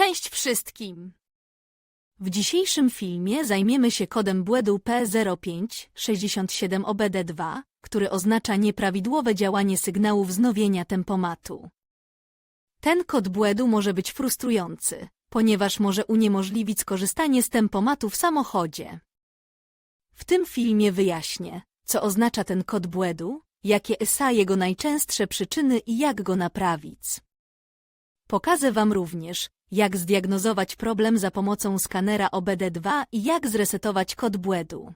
Cześć wszystkim! W dzisiejszym filmie zajmiemy się kodem błędu P0567OBD2, który oznacza nieprawidłowe działanie sygnału wznowienia tempomatu. Ten kod błędu może być frustrujący, ponieważ może uniemożliwić skorzystanie z tempomatu w samochodzie. W tym filmie wyjaśnię, co oznacza ten kod błędu, jakie są jego najczęstsze przyczyny i jak go naprawić. Pokażę Wam również, jak zdiagnozować problem za pomocą skanera OBD2 i jak zresetować kod błędu.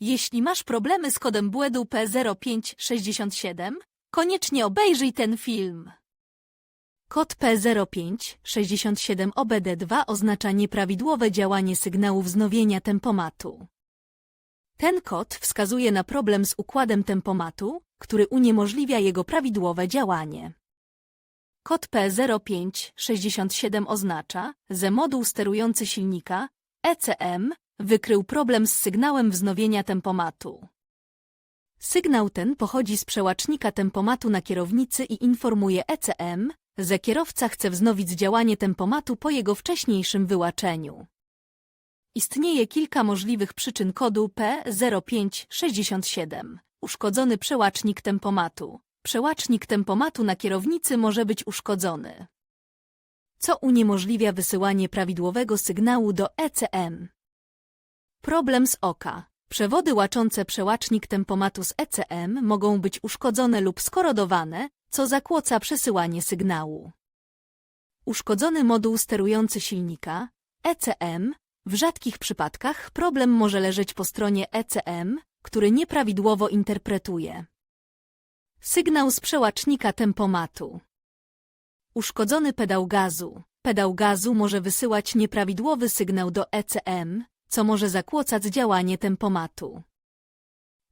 Jeśli masz problemy z kodem błędu P0567, koniecznie obejrzyj ten film. Kod P0567 OBD2 oznacza nieprawidłowe działanie sygnału wznowienia tempomatu. Ten kod wskazuje na problem z układem tempomatu, który uniemożliwia jego prawidłowe działanie. Kod P0567 oznacza, że moduł sterujący silnika, ECM, wykrył problem z sygnałem wznowienia tempomatu. Sygnał ten pochodzi z przełacznika tempomatu na kierownicy i informuje ECM, że kierowca chce wznowić działanie tempomatu po jego wcześniejszym wyłaczeniu. Istnieje kilka możliwych przyczyn kodu P0567. Uszkodzony przełacznik tempomatu. Przełacznik tempomatu na kierownicy może być uszkodzony, co uniemożliwia wysyłanie prawidłowego sygnału do ECM. Problem z oka. Przewody łaczące przełacznik tempomatu z ECM mogą być uszkodzone lub skorodowane, co zakłóca przesyłanie sygnału. Uszkodzony moduł sterujący silnika, ECM, w rzadkich przypadkach problem może leżeć po stronie ECM, który nieprawidłowo interpretuje. Sygnał z przełacznika tempomatu. Uszkodzony pedał gazu. Pedał gazu może wysyłać nieprawidłowy sygnał do ECM, co może zakłócać działanie tempomatu.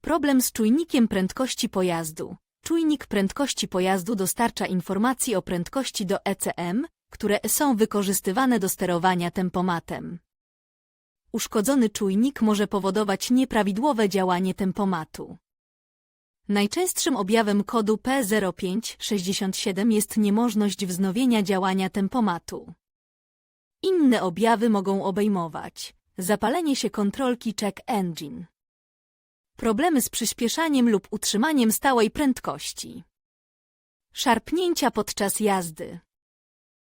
Problem z czujnikiem prędkości pojazdu. Czujnik prędkości pojazdu dostarcza informacji o prędkości do ECM, które są wykorzystywane do sterowania tempomatem. Uszkodzony czujnik może powodować nieprawidłowe działanie tempomatu. Najczęstszym objawem kodu P0567 jest niemożność wznowienia działania tempomatu. Inne objawy mogą obejmować zapalenie się kontrolki check engine, problemy z przyspieszaniem lub utrzymaniem stałej prędkości, szarpnięcia podczas jazdy.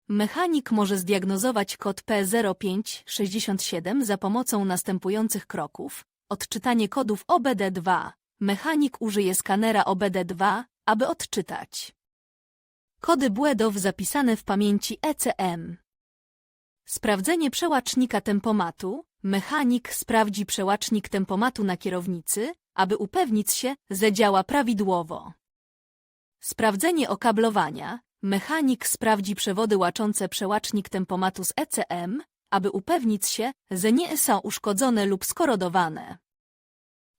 Mechanik może zdiagnozować kod P0567 za pomocą następujących kroków. Odczytanie kodów OBD2. Mechanik użyje skanera OBD2, aby odczytać kody błędów zapisane w pamięci ECM. Sprawdzenie przełacznika tempomatu. Mechanik sprawdzi przełacznik tempomatu na kierownicy, aby upewnić się, że działa prawidłowo. Sprawdzenie okablowania. Mechanik sprawdzi przewody łaczące przełacznik tempomatu z ECM, aby upewnić się, że nie są uszkodzone lub skorodowane.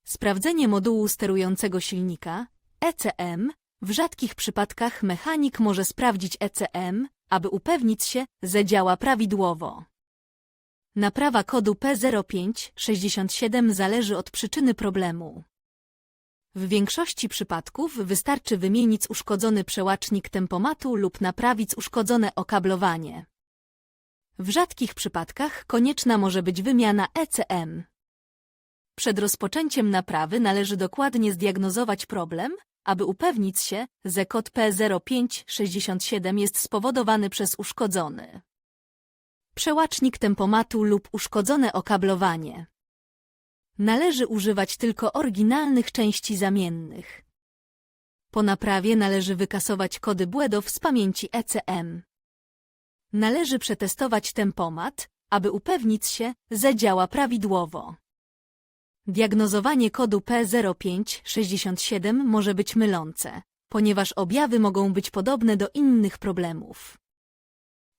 Sprawdzenie modułu sterującego silnika, ECM, w rzadkich przypadkach mechanik może sprawdzić ECM, aby upewnić się, że działa prawidłowo. Naprawa kodu P0567 zależy od przyczyny problemu. W większości przypadków wystarczy wymienić uszkodzony przełacznik tempomatu lub naprawić uszkodzone okablowanie. W rzadkich przypadkach konieczna może być wymiana ECM. Przed rozpoczęciem naprawy należy dokładnie zdiagnozować problem, aby upewnić się, że kod P0567 jest spowodowany przez uszkodzony przełacznik tempomatu lub uszkodzone okablowanie. Należy używać tylko oryginalnych części zamiennych. Po naprawie należy wykasować kody błędów z pamięci ECM. Należy przetestować tempomat, aby upewnić się, że działa prawidłowo. Diagnozowanie kodu P0567 może być mylące, ponieważ objawy mogą być podobne do innych problemów.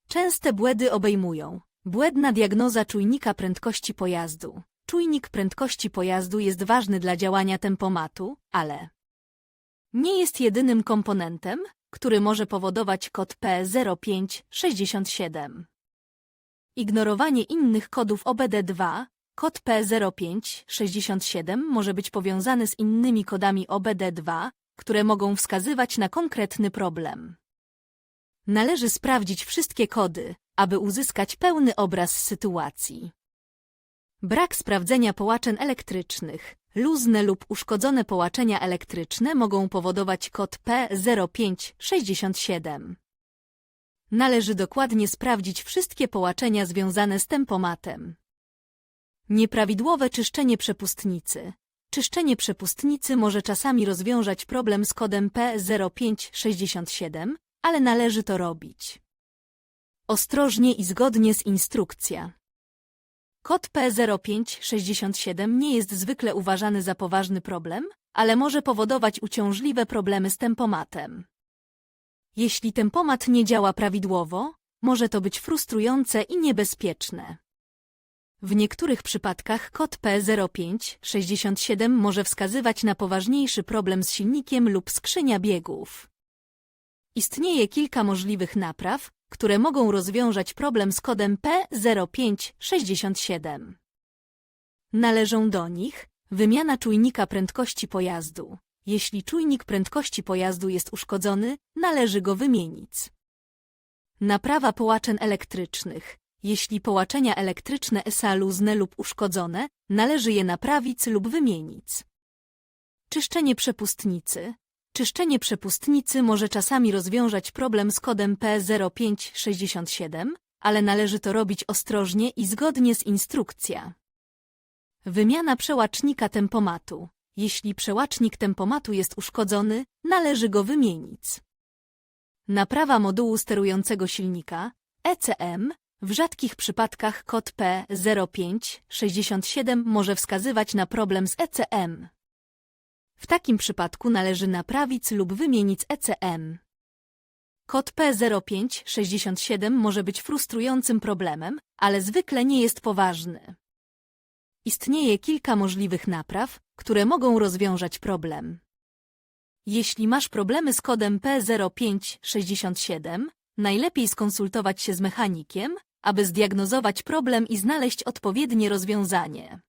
Częste błędy obejmują błędna diagnoza czujnika prędkości pojazdu. Czujnik prędkości pojazdu jest ważny dla działania tempomatu, ale nie jest jedynym komponentem, który może powodować kod P0567. Ignorowanie innych kodów OBD2 Kod P0567 może być powiązany z innymi kodami OBD2, które mogą wskazywać na konkretny problem. Należy sprawdzić wszystkie kody, aby uzyskać pełny obraz sytuacji. Brak sprawdzenia połaczeń elektrycznych. Luzne lub uszkodzone połaczenia elektryczne mogą powodować kod P0567. Należy dokładnie sprawdzić wszystkie połaczenia związane z tempomatem. Nieprawidłowe czyszczenie przepustnicy. Czyszczenie przepustnicy może czasami rozwiązać problem z kodem P0567, ale należy to robić. Ostrożnie i zgodnie z instrukcja. Kod P0567 nie jest zwykle uważany za poważny problem, ale może powodować uciążliwe problemy z tempomatem. Jeśli tempomat nie działa prawidłowo, może to być frustrujące i niebezpieczne. W niektórych przypadkach kod P0567 może wskazywać na poważniejszy problem z silnikiem lub skrzynia biegów. Istnieje kilka możliwych napraw, które mogą rozwiązać problem z kodem P0567. Należą do nich wymiana czujnika prędkości pojazdu. Jeśli czujnik prędkości pojazdu jest uszkodzony, należy go wymienić. Naprawa połaczeń elektrycznych. Jeśli połaczenia elektryczne są luzne lub uszkodzone, należy je naprawić lub wymienić. Czyszczenie przepustnicy. Czyszczenie przepustnicy może czasami rozwiązać problem z kodem P0567, ale należy to robić ostrożnie i zgodnie z instrukcja. Wymiana przełacznika tempomatu. Jeśli przełacznik tempomatu jest uszkodzony, należy go wymienić. Naprawa modułu sterującego silnika ECM w rzadkich przypadkach kod P0567 może wskazywać na problem z ECM. W takim przypadku należy naprawić lub wymienić ECM. Kod P0567 może być frustrującym problemem, ale zwykle nie jest poważny. Istnieje kilka możliwych napraw, które mogą rozwiązać problem. Jeśli masz problemy z kodem P0567, najlepiej skonsultować się z mechanikiem, aby zdiagnozować problem i znaleźć odpowiednie rozwiązanie.